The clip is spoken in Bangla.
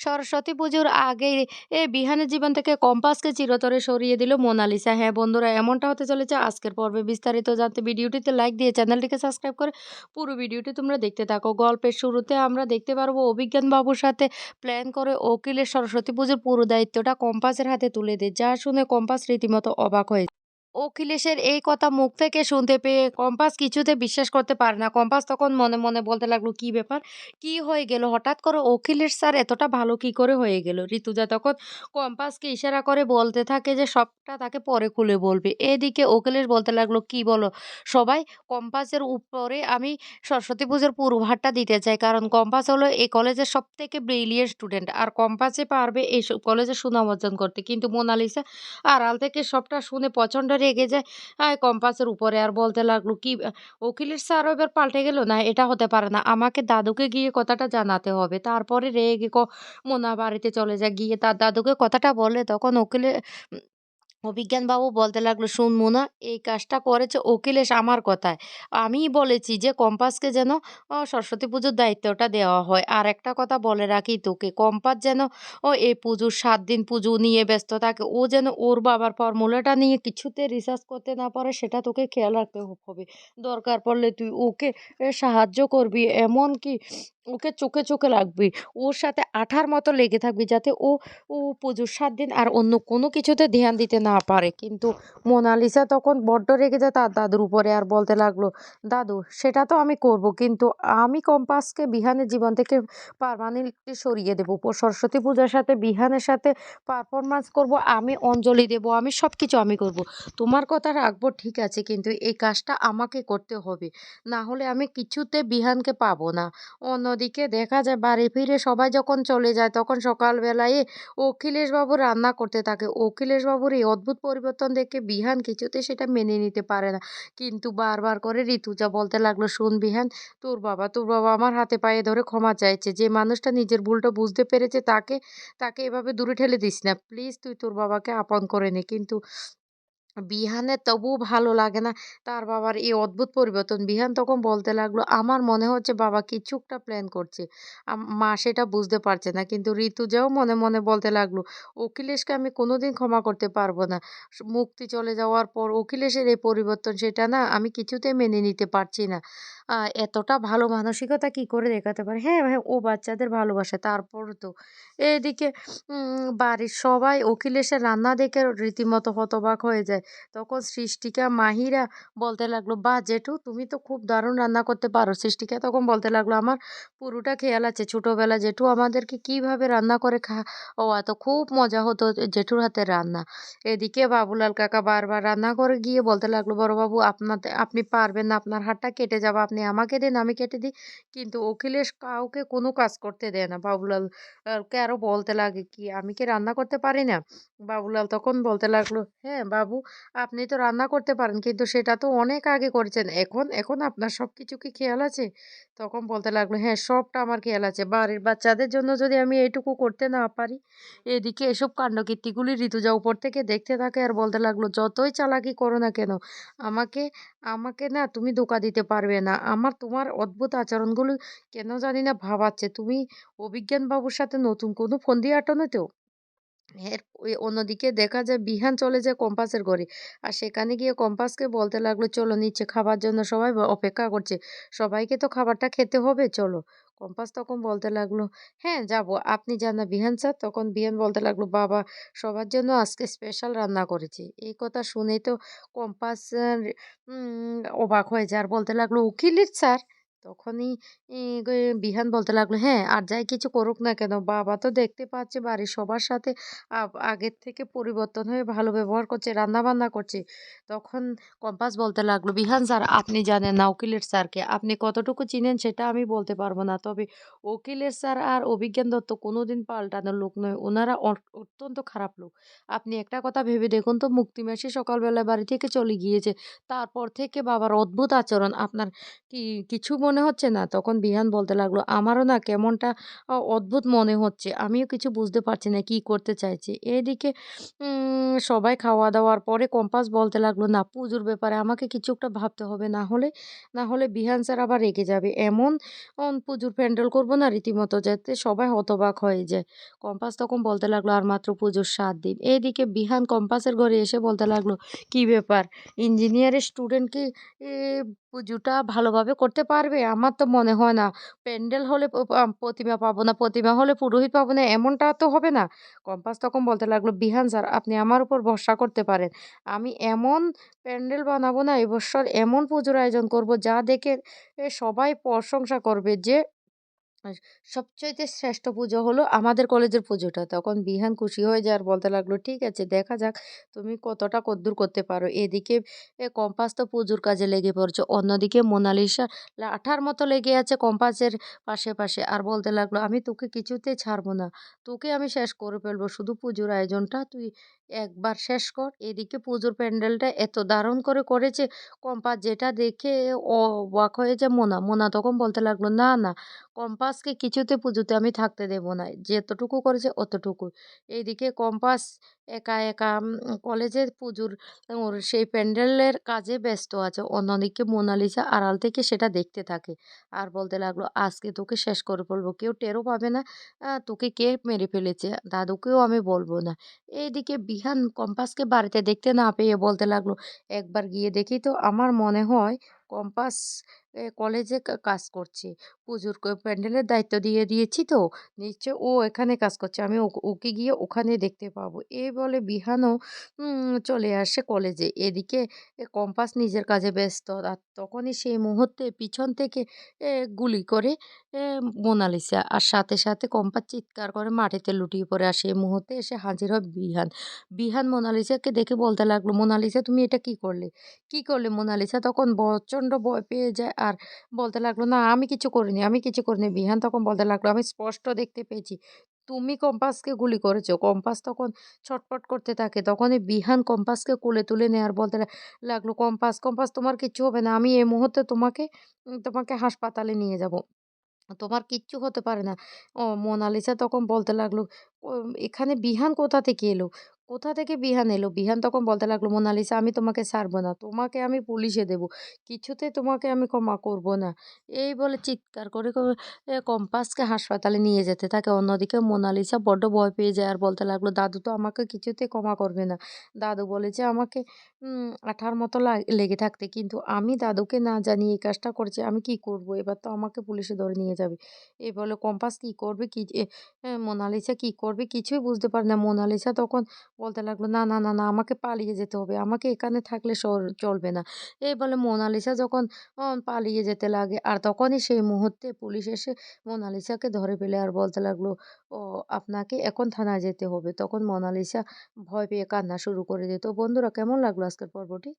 সরস্বতী পুজোর আগে এ বিহানের জীবন থেকে কম্পাসকে চিরতরে সরিয়ে দিল মোনালিসা। হ্যাঁ বন্ধুরা, এমনটা হতে চলেছে আজকের পর্বে বিস্তারিত জানতে ভিডিওটিতে লাইক দিয়ে চ্যানেলটিকে সাবস্ক্রাইব করে পুরো ভিডিওটি তোমরা দেখতে থাকো। গল্পের শুরুতে আমরা দেখতে পারব অভিজ্ঞান বাবুর সাথে প্ল্যান করে উকিলের সরস্বতী পুজোর পুরো দায়িত্বটা কম্পাসের হাতে তুলে দেয় যা শুনে কম্পাস রীতিমতো অবাক হয়ে অখিলেশের এই কথা মুখ থেকে শুনতে পেয়ে কম্পাস কিছুতে বিশ্বাস করতে পারে না। কম্পাস তখন মনে মনে বলতে লাগল, কি ব্যাপার? কি হয়ে গেল? হঠাৎ করে অখিলেশ স্যার এতটা ভালো কি করে হয়ে গেল? ঋতুজা তখন কম্পাসকে ইশারা করে বলতে থাকে যে, সবটা তাকে পরে খুলে বলবে। এদিকে অখিলেশ বলতে লাগল, কি বলো? সবাই কম্পাসের উপরে আমি সরস্বতী পুজোর পূর্বভারটা দিতে চাই, কারণ কম্পাস হলো এই কলেজের সব থেকে ব্রিলিয়েন্ট স্টুডেন্ট আর কম্পাসে পারবে এই কলেজে সুনাম অর্জন করতে। কিন্তু মোনালিসা আড়াল থেকে সবটা শুনে প্রচণ্ড রেগে যায়। আয় কম্পাসের উপরে আর বলতে লাগল, কি উকিলের স্যার এবার পাল্টে গেল? না, এটা হতে পারে না। আমাকে দাদুকে গিয়ে কথাটা জানাতে হবে। তারপরে রেগে ক, মোনা বাড়িতে চলে যায় গিয়ে তার দাদুকে কথাটা বলে, তখন উকিলে অভিজ্ঞানবাবু বলতে লাগল, শুন মোনা, এই কাজটা করেছে অখিলেশ আমার কথায়। আমিই বলেছি যে কম্পাসকে যেন সরস্বতী পুজোর দায়িত্বটা দেওয়া হয়। আর একটা কথা বলে রাখি তোকে, কম্পাস যেন, ও এই পুজোর সাত দিন পুজো নিয়ে ব্যস্ত থাকে, ও যেন ওর বাবার ফর্মুলাটা নিয়ে কিছুতে রিসার্চ করতে না পারে, সেটা তোকে খেয়াল রাখতে হবে। দরকার পড়লে তুই ওকে সাহায্য করবি। এমন কি ওকে চোখে চোখে রাখবি। ওর সাথে আঠার মতো লেগে থাকবি যাতে ও ও পুজোর সাত দিন আর অন্য কোনো কিছুতে ধ্যান দিতে না পারে। কিন্তু মোনালিসা তখন বড্ড রেগে যায় তার দাদুর উপরে আর বলতে লাগল, দাদু, সেটা তো আমি করব, কিন্তু আমি কম্পাসকে বিহানের জীবন থেকে পারমানেন্টলি সরিয়ে দেবো। সরস্বতী পূজার সাথে, বিহানের সাথে পারফরমেন্স করব, আমি অঞ্জলি দেব, আমি সব কিছু আমি করব। তোমার কথা রাখব, ঠিক আছে, কিন্তু এই কাজটা আমাকে করতে হবে। না হলে আমি কিছুতে বিহানকে পাবো না। অন্যদিকে দেখা যায় বাড়ি ফিরে সবাই যখন চলে যায়, তখন সকালবেলায় অখিলেশবাবু রান্না করতে থাকে। অখিলেশবাবুর এই অদ্ভুত পরিবর্তন দেখে বিহান কিছুতে সেটা মেনে নিতে পারে না। কিন্তু বারবার করে ঋতুজা বলতে লাগল, শোন বিহান, তোর বাবা তোর বাবা আমার হাতে পায়ে ধরে ক্ষমা চাইছে। যে মানুষটা নিজের ভুলটা বুঝতে পেরেছে, তাকে তাকে এভাবে দূরে ঠেলে দিস না। প্লিজ তুই তোর বাবাকে আপন করে নে। কিন্তু বিহানের তবুও ভালো লাগে না তার বাবার এই অদ্ভুত পরিবর্তন। বিহান তখন বলতে লাগল, "আমার মনে হচ্ছে বাবা কিছু একটা প্ল্যান করছে।" মা সেটা বুঝতে পারছে না। কিন্তু ঋতুজাও মনে, মনে বলতে লাগল, "অখিলেশকে আমি কোনোদিন ক্ষমা করতে পারব না। মুক্তি চলে যাওয়ার পর অখিলেশের এই পরিবর্তন সেটা না আমি কিছুতেই মেনে নিতে পারছি না। এতটা ভালো মানসিকতা কি করে দেখাতে পারে?" হ্যাঁ, হ্যাঁ, ও বাচ্চাদের ভালোবাসে তারপর তো। এদিকে বাড়ির সবাই অখিলেশের রান্না দেখে রীতিমতো হতবাক হয়ে যায়। তখন সৃষ্টিকা মাহিরা বলতে লাগল বাহ জেঠু তুমি তো খুব দারুণ রান্না করতে পারো সৃষ্টিকা তখন বলতে লাগল আমার পুরোটা খেয়াল আছে ছোটোবেলা জেঠু আমাদেরকে কীভাবে রান্না করে খা ও তো খুব মজা হতো জেঠুর হাতের রান্না এদিকে বাবুলাল কাকা বারবার রান্না করে গিয়ে বলতে লাগল বড়বাবু আপনাদের আপনি পারবেন না আপনার হাতটা কেটে যাবে আপনি আমাকে দিন আমি কেটে দিই। কিন্তু অখিলেশ কাউকে কোনো কাজ করতে দেয় না। বাবুলাল আহ, কে আরও বলতে লাগে কি আমি কি রান্না করতে পারি না? বাবুলাল তখন বলতে লাগল হ্যাঁ বাবু আপনি তো রান্না করতে পারেন কিন্তু সেটা তো অনেক আগে করেছেন। এখন এখন আপনার সব কিছু কি খেয়াল আছে? তখন বলতে লাগল হ্যাঁ সবটা আমার খেয়াল আছে। বাড়ির বাচ্চাদের জন্য যদি আমি এইটুকু করতে না পারি এদিকে এসব কাণ্ডকীর্তিগুলি ঋতুজা উপর থেকে দেখতে থাকে আর বলতে লাগল যতই চালাকি করো না কেন আমাকে আমাকে না তুমি ধোকা দিতে পারবে না। আমার তোমার অদ্ভুত আচরণগুলো কেন জানি না ভাবাচ্ছে। তুমি অভিজ্ঞান বাবুর সাথে নতুন কোনো ফন্দি তো? এর অন্যদিকে দেখা যায় বিহান চলে যায় কম্পাসের ঘরে। আর সেখানে গিয়ে কম্পাসকে বলতে লাগল, চলো নিচে খাবার জন্য সবাই অপেক্ষা করছে। সবাইকে তো খাবারটা খেতে হবে, চলো। কম্পাস তখন বলতে লাগল হ্যাঁ যাব। আপনি যান না বিহান স্যার। তখন বিহান বলতে লাগল, বাবা, সবার জন্য আজকে স্পেশাল রান্না করেছি। এই কথা শুনেই তো কম্পাস অবাক হয়ে যায়। আর বলতে লাগল, উকিলের স্যার? তখনই বিহান বলতে লাগল হ্যাঁ আর যাই কিছু করুক না কেন বাবা তো দেখতে পাচ্ছে বাড়ির সবার সাথে আগের থেকে পরিবর্তন হয়ে ভালো ব্যবহার করছে, রান্নাবান্না করছে। তখন কম্পাস বলতে লাগল, "বিহান স্যার আপনি জানেন না উকিলের স্যারকে। আপনি কতটুকু চিনেন সেটা আমি বলতে পারব না। তবে উকিলের স্যার আর অভিজ্ঞান দত্ত কোনোদিন পাল্টানোর লোক নয়। ওনারা অত্যন্ত খারাপ লোক। আপনি একটা কথা ভেবে দেখুন তো মুক্তি মাসি সকালবেলা বাড়ি থেকে চলে গিয়েছে। তারপর থেকে বাবার অদ্ভুত আচরণ। আপনার কি কিছু মনে মনে হচ্ছে না? তখন বিহান বলতে লাগল, আমারও না কেমনটা অদ্ভুত মনে হচ্ছে। আমিও কিছু বুঝতে পারছি না কি করতে চাইছি এদিকে সবাই খাওয়া-দাওয়ার পরে কম্পাস বলতে লাগল, না পুজোর ব্যাপারে আমাকে কিছু একটা ভাবতে হবে। না হলে না হলে বিহান স্যার আবার রেগে যাবে। এমন পুজোর প্যান্ডেল করব না রীতিমতো যাতে সবাই হতবাক হয়ে যায়। কম্পাস তখন বলতে লাগল, আর মাত্র পুজোর সাত দিন। এদিকে বিহান কম্পাসের ঘরে এসে বলতে লাগল, কি ব্যাপার? ইঞ্জিনিয়ারের স্টুডেন্ট কি পুজোটা ভালোভাবে করতে পারবে? আমার তো মনে হয় না। প্যান্ডেল হলে প্রতিমা পাবো না, প্রতিমা হলে পুরোহিত পাবো না, এমনটা তো হবে না। কম্পাস তখন বলতে লাগল, বিহান স্যার আপনি আমার উপর ভরসা করতে পারেন। আমি এমন প্যান্ডেল বানাবো না এবছর এমন পুজোর আয়োজন করব যা দেখে সবাই প্রশংসা করবে যে সবচাইতে শ্রেষ্ঠ পুজো হলো আমাদের কলেজের পুজোটা। তখন বিহান খুশি হয়ে যায় আর বলতে লাগল, ঠিক আছে দেখা যাক তুমি কতটা কদ্দূর করতে পারো। এদিকে কম্পাস তো পুজোর কাজে লেগে পড়ছে। অন্যদিকে মোনালিসা লাঠার মতো লেগে আছে কম্পাসের পাশে, পাশে। আর বলতে লাগল, আমি তোকে কিছুতেই ছাড়বো না। তোকে আমি শেষ করে ফেলব। শুধু পুজোর আয়োজনটা তুই একবার শেষ কর। এদিকে পুজোর প্যান্ডেলটা এত দারুণ করে করেছে কম্পাস যেটা দেখে অবাক হয়ে যায় মোনা। মোনা তখন বলতে লাগল, না, না কম্পাসকে কিছুতে পুজোতে আমি থাকতে দেব না। যেতটুকু করেছে অতটুকু এইদিকে কম্পাস একা, একা কলেজের পুজোর ওর সেই প্যান্ডেলের কাজে ব্যস্ত আছে। অন্যদিকে মোনালিসা আড়াল থেকে সেটা দেখতে থাকে। আর বলতে লাগল, আজকে তোকে শেষ করে ফেলব। কেউ টেরও পাবে না তোকে কে মেরে ফেলেছে। দাদুকেও আমি বলব না। এইদিকে বিহান কম্পাসকে বাড়িতে দেখতে না পেয়ে বলতে লাগল, একবার গিয়ে দেখি তো আমার মনে হয় কম্পাস কলেজে কাজ করছে। পুজোর প্যান্ডেলের দায়িত্ব দিয়ে দিয়েছি তো। নিশ্চয়ই ও এখানে কাজ করছে। আমি ওক গিয়ে ওখানে দেখতে পাবো। এই বলে বিহানও চলে আসে কলেজে। এদিকে কম্পাস নিজের কাজে ব্যস্ত। আর তখনই সেই মুহূর্তে পিছন থেকে গুলি করে মোনালিসা। আর সাথে, সাথে কম্পাস চিৎকার করে মাটিতে লুটিয়ে পড়ে। আর সেই মুহূর্তে এসে হাজির হয় বিহান। বিহান মোনালিসাকে দেখে বলতে লাগল, মোনালিসা তুমি এটা কি করলে? কি করলে? মোনালিসা তখন প্রচণ্ড ভয় পেয়ে যায় আর বলতে লাগল, না আমি কিছু করিনি, আমি কিছু করিনি। বিহান তখন বলতে লাগল, আমি স্পষ্ট দেখতে পেয়েছি। তুমি কম্পাসকে গুলি করেছ। কম্পাস তখন ছটফট করতে থাকে। তখনই বিহান কম্পাসকে কোলে তুলে নেয় আর বলতে লাগল, কম্পাস, কম্পাস তোমার কিচ্ছু হবে না। আমি এই মুহূর্তে তোমাকে তোমাকে হাসপাতালে নিয়ে যাব। তোমার কিচ্ছু হতে পারে না। ও মোনালিসা তখন বলতে লাগল, এখানে বিহান কোথা থেকে এলো? কোথা থেকে বিহান এলো? বিহান তখন বলতে লাগল, মোনালিসা আমি তোমাকে ছাড়বো না। তোমাকে আমি পুলিশে দেব। কিছুতে তোমাকে আমি ক্ষমা করব না। এই বলে চিৎকার করে কম্পাসকে হাসপাতালে নিয়ে যেতে থাকে। অন্যদিকে মোনালিসা বড্ড ভয় পেয়ে যায় আর বলতে লাগল, দাদু তো আমাকে কিছুতে ক্ষমা করবে না। দাদু বলেছে আমাকে আঠার মতো লেগে থাকতে। কিন্তু আমি দাদুকে না জানিয়ে এই কাজটা করছি আমি কি করব? এবার তো আমাকে পুলিশে ধরে নিয়ে যাবে। এই বলে কম্পাস কি করবে কি মোনালিসা কি করবে কিছুই বুঝতে পারে না। মোনালিসা তখন বলতে লাগল, না, না, না, না আমাকে পালিয়ে যেতে হবে। আমাকে এখানে থাকলে চলবে না। এই বলে মোনালিসা যখন পালিয়ে যেতে লাগে আর তখনই সেই মুহূর্তে পুলিশ এসে মোনালিসাকে ধরে ফেলে আর বলতে লাগল, ও আপনাকে এখন থানায় যেতে হবে। তখন মোনালিসা ভয় পেয়ে কান্না শুরু করে দিত বন্ধুরা কেমন লাগল আজকের পর্বটি?